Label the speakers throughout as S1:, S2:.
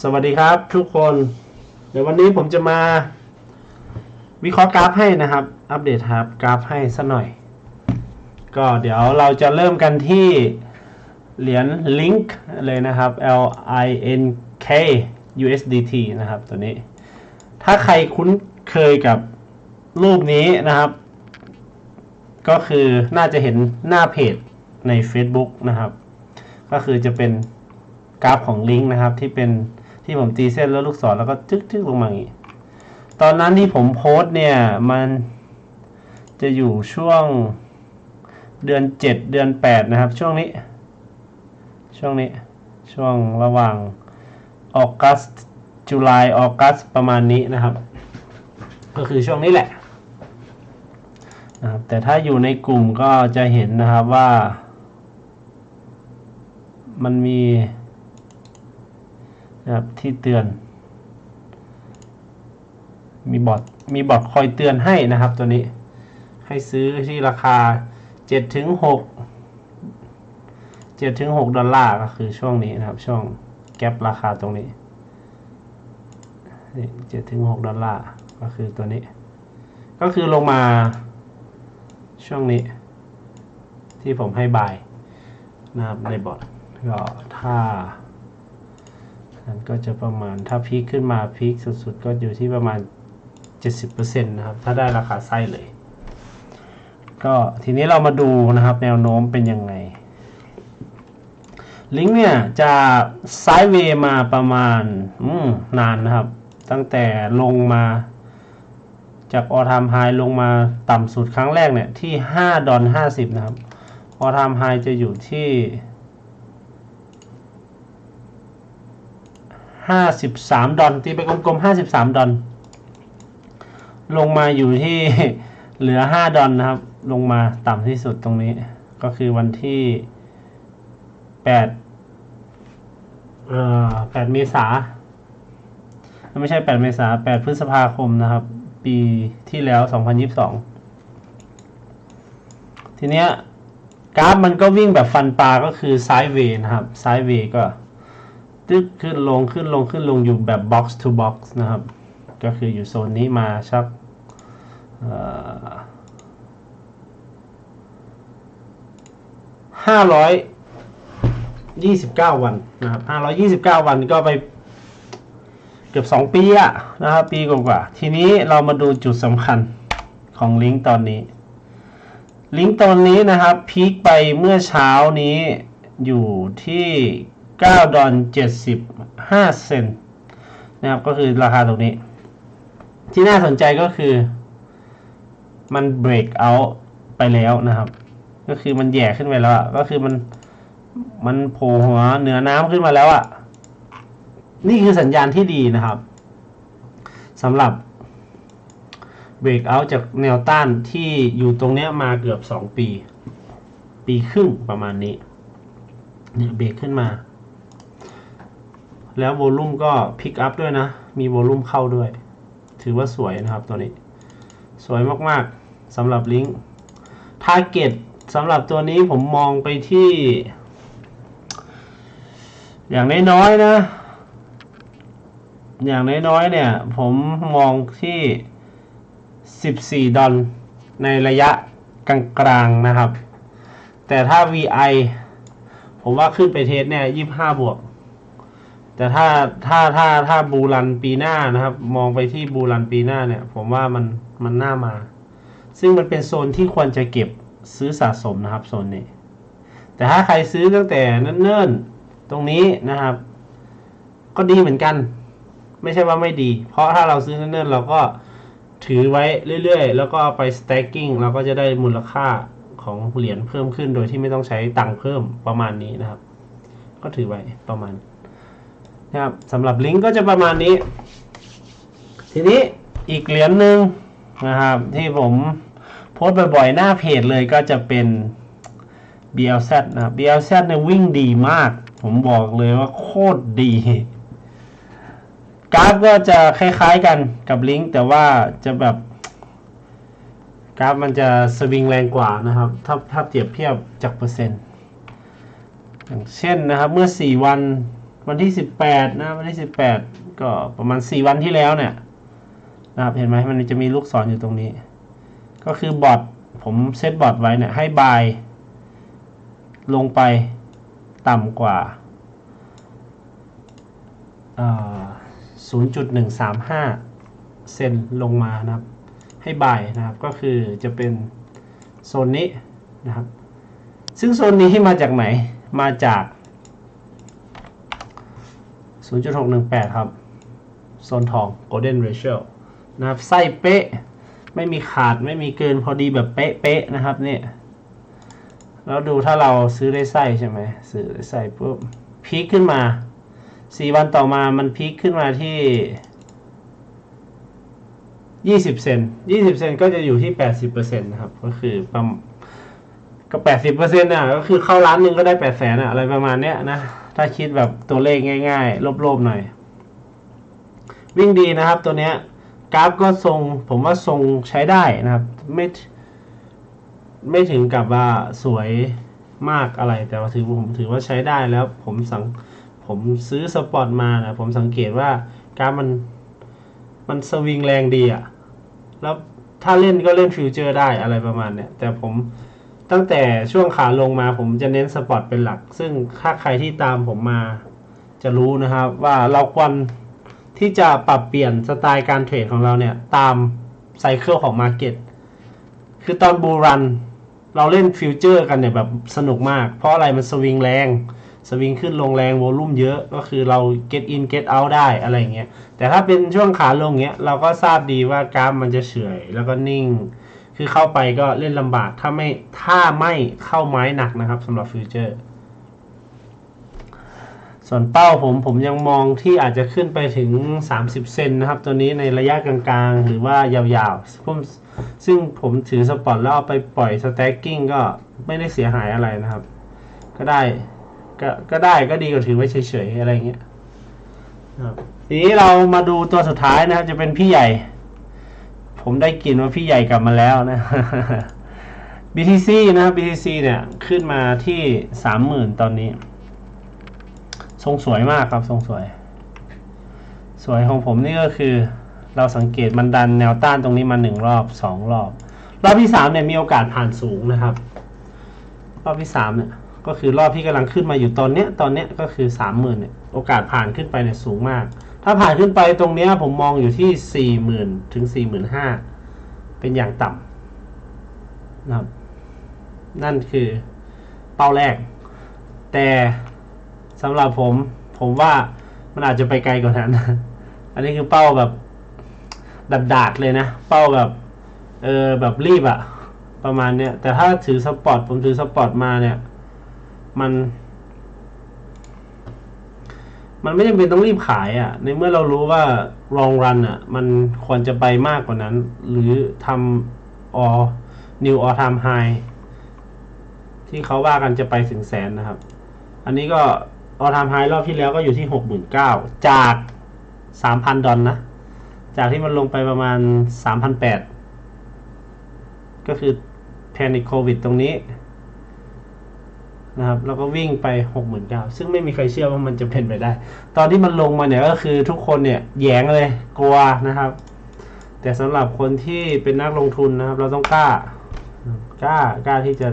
S1: สวัสดีครับทุกคน เดี๋ยววันนี้ผมจะมา วิเคราะห์กราฟให้นะครับ อัปเดตครับกราฟให้สักหน่อย ก็เดี๋ยวเราจะเริ่มกันที่เหรียญ Link เลยนะครับ L I N K USDT นะครับตัวนี้ ถ้าใครคุ้นเคยกับรูปนี้นะครับ ก็คือน่าจะเห็นหน้าเพจใน Facebook นะครับ ก็คือจะเป็นกราฟของลิงก์นะครับที่เป็น ที่ผมตีเส้นแล้วลูกศรแล้วก็จึ๊กจึ๊กลงมาอย่างนี้ ตอนนั้นที่ผมโพสเนี่ยมันจะอยู่ช่วงเดือน 7 เดือน 8 นะครับ ช่วงนี้ ช่วงนี้ช่วงระหว่างออกัสจุลายออกัสประมาณนี้นะครับ ก็คือช่วงนี้แหละนะครับแต่ถ้าอยู่ในกลุ่มก็จะเห็นนะครับว่า มันมี นะครับที่เตือน มีบอทมีบอทคอยเตือนให้นะครับตัวนี้ ให้ซื้อที่ราคา7ถึง6 7ถึง6ดอลลาร์ก็คือช่วงนี้นะครับ ช่วงแกลราคาตรงนี้7ถึง6ดอลลาร์ก็คือตัวนี้ ก็คือลงมาช่วงนี้ ที่ผมให้บายนะครับในบอทก็ถ้า นั้นก็จะประมาณถ้าพีคขึ้นมาพีคสุดๆ ก็อยู่ที่ประมาณ 70%นะครับ ถ้าได้ราคาไส้เลย ก็ทีนี้เรามาดูนะครับ แนวโน้มเป็นยังไง ลิงก์เนี่ยจะไซด์เวย์มาประมาณนานนะครับ ตั้งแต่ลงมาจากออทามไฮลงมาต่ำสุดครั้งแรกเนี่ยที่5ดอล50 นะครับ ออทามไฮจะอยู่ที่ 53ดอลตีไปกลมๆ53ดอลลงมาอยู่ที่เหลือ5ดอลนะครับ ลงมาต่ำที่สุดตรงนี้ ก็คือวันที่8เอ่อ8เมษาไม่ใช่8เมษา8พฤษภาคมนะครับ ปีที่แล้ว2022ทีเนี้ยกราฟมันก็วิ่งแบบฟันปลาก็คือไซด์เวย์นะครับไซด์เวย์ก็ ตึกขึ้นลงขึ้นลงขึ้นลงอยู่แบบ box to box นะครับ ก็คืออยู่โซนนี้มาชักห้าร้อยยี่สิบเก้าวันนะครับห้าร้อยยี่สิบเก้าวันก็ไปเกือบสองปีอะนะครับปีกว่าทีนี้เรามาดูจุดสำคัญของลิงก์ตอนนี้ ลิงก์ตอนนี้นะครับพีคไปเมื่อเช้านี้อยู่ที่ 9ดอล75 เซนนะครับก็คือราคาตรงนี้ ที่น่าสนใจก็คือ มัน break out ไปแล้วนะครับ ก็คือมันแย่ขึ้นไปแล้วก็คือมันมันโผล่หัวเหนือน้ำขึ้นมาแล้วอะนี่คือสัญญาณที่ดีนะครับสำหรับ break out จากแนวต้านที่อยู่ตรงเนี้ยมาเกือบ2ปี ปีครึ่งประมาณนี้เนี่ยเบรกขึ้นมา แล้วโวลุ่มก็พิกอัพด้วยนะ มีโวลุ่มเข้าด้วย ถือว่าสวยนะครับตัวนี้ สวยมากๆสำหรับลิงก์ทาร์เก็ตสำหรับตัวนี้ผมมองไปที่ อย่างน้อยๆนะ อย่างน้อยๆเนี่ย ผมมองที่ 14 ดอลในระยะกลางๆนะครับ แต่ถ้า VI ผมว่าขึ้นไปเทสเนี่ย 25 บวก แต่ถ้าถ้าถ้าถ้าบูรันปีหน้านะครับ มองไปที่บูรันปีหน้าเนี่ย ผมว่ามันมันน่ามา ซึ่งมันเป็นโซนที่ควรจะเก็บซื้อสะสมนะครับโซนนี้ แต่ถ้าใครซื้อตั้งแต่เนิ่นๆตรงนี้นะครับ ก็ดีเหมือนกัน ไม่ใช่ว่าไม่ดี เพราะถ้าเราซื้อเนิ่นๆเราก็ถือไว้เรื่อยๆ แล้วก็เอาไป stacking เราก็จะได้มูลค่าของเหรียญเพิ่มขึ้นโดยที่ไม่ต้องใช้ตังค์เพิ่มประมาณนี้นะครับ ก็ถือไว้ประมาณนะครับสำหรับลิงก์ก็จะประมาณนี้ ทีนี้อีกเหรียญหนึ่งนะครับ ที่ผมโพสบ่อยๆ หน้าเพจเลยก็จะเป็น BLZ นะครับ BLZ เนี่ยวิ่งดีมาก ผมบอกเลยว่าโคตรดีกราฟก็จะคล้ายๆกันกับลิงก์แต่ว่าจะแบบกราฟมันจะสวิงแรงกว่านะครับ ถ้าถ้าเปรียบเทียบจากเปอร์เซ็นต์ อย่างเช่นนะครับ เมื่อ 4 วัน วันที่สิบแปดนะ วันที่สิบแปดก็ประมาณสี่วันที่แล้วเนี่ยนะครับเห็นไหมมันจะมีลูกศรอยู่ตรงนี้ ก็คือบอทผมเซตบอทไว้เนี่ยให้บายลงไปต่ำกว่าศูนย์จุดหนึ่งสามห้าเซนลงมานะครับ ให้บายนะครับ ก็คือจะเป็นโซนนี้นะครับ ซึ่งโซนนี้ที่มาจากไหน มาจาก 0.618 ครับ โซนทอง Golden Ratio นะครับ ไส้เป๊ะ ไม่มีขาดไม่มีเกินพอดีแบบเป๊ะๆนะครับเนี่ยแล้วดูถ้าเราซื้อได้ไส้ใช่ไหมซื้อได้ไส้ปุ๊บพีคขึ้นมา 4 วันต่อมามันพีคขึ้นมาที่ 20 เซน20 เซนก็จะอยู่ที่ 80%นะครับ ก็คือประมาณก็ 80%น่ะก็คือเข้าร้านหนึ่งก็ได้ 8 แสนอะอะไรประมาณเนี้ยนะ ถ้าคิดแบบตัวเลขง่าย ๆ ลบๆหน่อย วิ่งดีนะครับตัวเนี้ยกราฟก็ทรงผมว่าทรงใช้ได้นะครับ ไม่ไม่ถึงกับว่าสวยมากอะไรแต่ว่าถือผมถือว่าใช้ได้แล้วผมสังผมซื้อสปอร์ตมานะผมสังเกตว่ากราฟมันมันสวิงแรงดีอะแล้วถ้าเล่นก็เล่นฟิวเจอร์ได้อะไรประมาณเนี้ยแต่ผม ตั้งแต่ช่วงขาลงมาผมจะเน้นสปอร์ตเป็นหลัก ซึ่งถ้าใครที่ตามผมมาจะรู้นะครับ ว่าเราควรที่จะปรับเปลี่ยนสไตล์การเทรดของเราเนี่ยตามไซเคิลของมาร์เก็ตคือตอนบูรัน เราเล่นฟิวเจอร์กันเนี่ยแบบสนุกมาก เพราะอะไรมันสวิงแรง สวิงขึ้นลงแรงโวลุ่มเยอะก็คือเรา get in get out ได้อะไรเงี้ยแต่ถ้าเป็นช่วงขาลงเงี้ยเราก็ทราบดีว่ากราฟมันจะเฉอยแล้วก็นิ่ง คือเข้าไปก็เล่นลำบากถ้าไม่ถ้าไม่เข้าไม้หนักนะครับสำหรับฟิวเจอร์ ส่วนเป้าผมผมยังมองที่อาจจะขึ้นไปถึง 30 เซนนะครับ ตัวนี้ในระยะกลางๆ หรือว่ายาวๆผมซึ่งผมถือสปอตแล้วเอาไปปล่อยสแต็กกิ้งก็ไม่ได้เสียหายอะไรนะครับ ก็ได้ก็ก็ได้ก็ดีกว่าถือไว้เฉยๆ อะไรเงี้ยครับทีนี้เรามาดูตัวสุดท้ายนะครับ จะเป็นพี่ใหญ่ ผมได้กลินว่าพี่ใหญ่กลับมาแล้วนะ BTC นะครับ BTC เนี่ย ขึ้นมาที่สามหมื่นตอนนี้ ทรงสวยมากครับ ทรงสวย สวยของผมนี่ก็คือ เราสังเกตมันดันแนวต้านตรงนี้มาหนึ่งรอบสองรอบ รอบที่สามเนี่ยมีโอกาสผ่านสูงนะครับ รอบที่สามเนี่ย ก็คือรอบที่กำลังขึ้นมาอยู่ตอนเนี้ย ตอนเนี้ยก็คือสามหมื่นเนี่ย โอกาสผ่านขึ้นไปเนี่ยสูงมาก ถ้าผ่านขึ้นไปตรงเนี้ยผมมองอยู่ที่สี่หมื่นถึงสี่หมื่นห้าเป็นอย่างต่ำนะครับ นั่นคือเป้าแรก แต่สำหรับผมผมว่ามันอาจจะไปไกลกว่านั้น อันนี้คือเป้าแบบดาดๆเลยนะ เป้าแบบเออแบบรีบอะประมาณเนี้ยแต่ถ้าถือสปอร์ตผมถือสปอร์ตมาเนี่ย มัน มันไม่จำเป็นต้องรีบขายอะ่ะ ในเมื่อเรารู้ว่า long run อะ มันควรจะไปมากกว่านั้น หรือทำ or new all time high ที่เขาว่ากันจะไปถึงแสนนะครับ อันนี้ก็ all time high รอบที่แล้วก็อยู่ที่หกหมื่นเก้าจากสามพันดอลนะ จากที่มันลงไปประมาณสามพันแปดก็คือแพนิคโควิดตรงนี้ นะครับแล้วก็วิ่งไปหกหมื่นเก้าซึ่งไม่มีใครเชื่อว่ามันจะเป็นไปได้ ตอนที่มันลงมาเนี่ยก็คือทุกคนเนี่ยแยงเลยกลัวนะครับ แต่สำหรับคนที่เป็นนักลงทุนนะครับ เราต้องกล้ากล้ากล้าที่จะ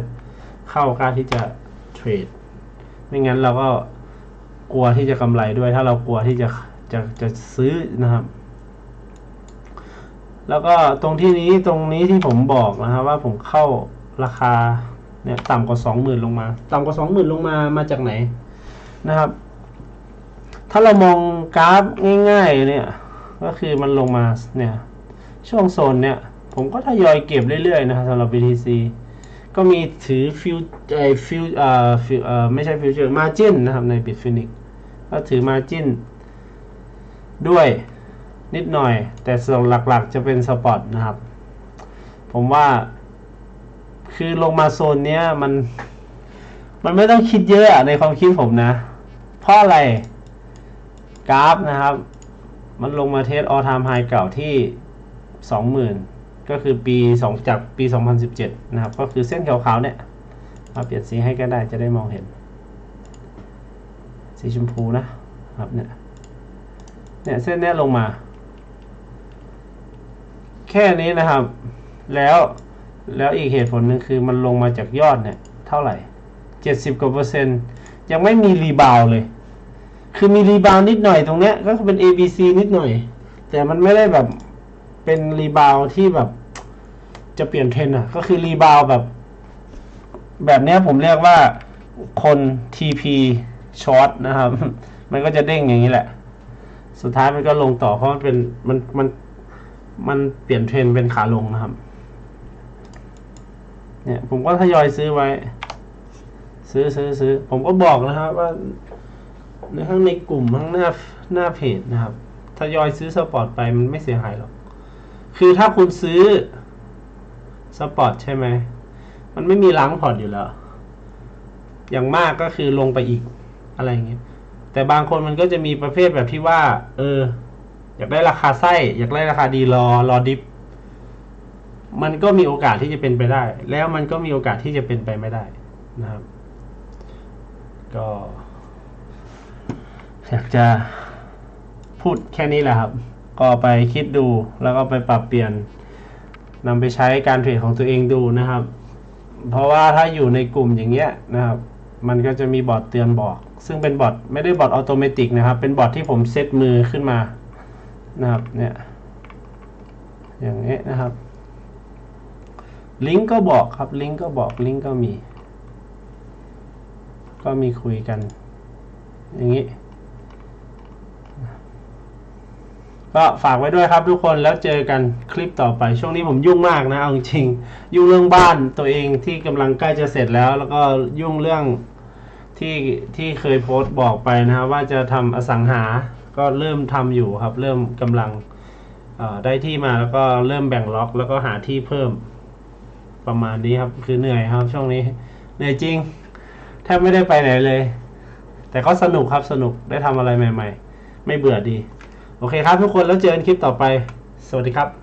S1: เข้ากล้าที่จะเทรดไม่งั้นเราก็กลัวที่จะกำไรด้วย ถ้าเรากลัวที่จะจะจะซื้อนะครับ แล้วก็ตรงที่นี้ตรงนี้ที่ผมบอกนะครับว่าผมเข้าราคา เนี่ยต่ำกว่าสองหมื่นลงมา ต่ำกว่าสองหมื่นลงมามาจากไหนนะครับ ถ้าเรามองกราฟง่ายๆเนี่ยก็คือมันลงมาเนี่ยช่วงโซนเนี่ยผมก็ทยอยเก็บเรื่อยๆนะครับสำหรับ BTC ก็มีถือฟิวไอฟิวเอ่อฟิวเอ่อไม่ใช่ฟิวเจอร์มาจินนะครับใน Bitfinex ก็ถือมาจินด้วยนิดหน่อย แต่ส่วนหลักๆจะเป็นสปอตนะครับ ผมว่า คือลงมาโซนเนี้ยมัน มันไม่ต้องคิดเยอะในความคิดผมนะ เพราะอะไร กราฟนะครับ มันลงมาเทสออทามไฮเก่าที่สองหมื่นก็คือปีสองจากปี2017นะครับ ก็คือเส้นขาวๆเนี่ยมาเปลี่ยนสีให้ก็ได้จะได้มองเห็น สีชมพูนะครับเนี่ยเนี่ยเส้นเนี้ยลงมา แค่นี้นะครับ แล้ว แล้วอีกเหตุผลหนึ่งคือมันลงมาจากยอดเนี่ย เท่าไหร่เจ็ดสิบกว่าเปอร์เซ็นต์ยังไม่มีรีบาวเลย คือมีรีบาวนิดหน่อยตรงเนี้ย ก็เป็น A B C นิดหน่อย แต่มันไม่ได้แบบเป็นรีบาวที่แบบ จะเปลี่ยนเทรนอะก็คือรีบาวแบบ แบบเนี้ยผมเรียกว่าคน TP short นะครับ มันก็จะเด้งอย่างนี้แหละ สุดท้ายมันก็ลงต่อเพราะมันเป็นมันมันมันเปลี่ยนเทรนเป็นขาลงนะครับ เนี่ยผมก็ทยอยซื้อไว้ ซื้อซื้อซื้อผมก็บอกนะครับว่าในทั้งในกลุ่มทั้งหน้าหน้าเพจนะครับทยอยซื้อสปอร์ตไปมันไม่เสียหายหรอก คือถ้าคุณซื้อสปอร์ตใช่ไหม มันไม่มีล้างพอร์ตอยู่แล้ว อย่างมากก็คือลงไปอีกอะไรอย่างเงี้ย แต่บางคนมันก็จะมีประเภทแบบที่ว่า เออ อยากได้ราคาไส้ อยากได้ราคาดีรอรอดิฟ มันก็มีโอกาสที่จะเป็นไปได้ แล้วมันก็มีโอกาสที่จะเป็นไปไม่ได้นะครับ ก็ อยากจะพูดแค่นี้แหละครับ ก็ไปคิดดูแล้วก็ไปปรับเปลี่ยนนำไปใช้การเทรดของตัวเองดูนะครับ เพราะว่าถ้าอยู่ในกลุ่มอย่างเงี้ยนะครับ มันก็จะมีบอทเตือนบอก ซึ่งเป็นบอทไม่ได้บอทอัตโนมัตินะครับ เป็นบอทที่ผมเซตมือขึ้นมานะครับ เนี่ย อย่างเงี้ยนะครับ ลิงก์ก็บอกครับลิงก์ก็บอกลิงก์ก็มี ก็มีคุยกัน อย่างนี้ ก็ฝากไว้ด้วยครับทุกคนแล้วเจอกันคลิปต่อไป ช่วงนี้ผมยุ่งมากนะเอาจริงยุ่งเรื่องบ้านตัวเองที่กำลังใกล้จะเสร็จแล้ว แล้วก็ยุ่งเรื่องที่ที่เคยโพสต์บอกไปนะครับว่าจะทำอสังหา ก็เริ่มทำอยู่ครับ เริ่มกำลังได้ที่มาแล้วก็เริ่มแบ่งล็อก แล้วก็หาที่เพิ่ม ประมาณนี้ครับ คือเหนื่อยครับ ช่วงนี้เหนื่อยจริงแทบไม่ได้ไปไหนเลย แต่ก็สนุกครับสนุกได้ทำอะไรใหม่ ๆ ไม่เบื่อดี โอเคครับทุกคนแล้วเจอกันคลิปต่อไป สวัสดีครับ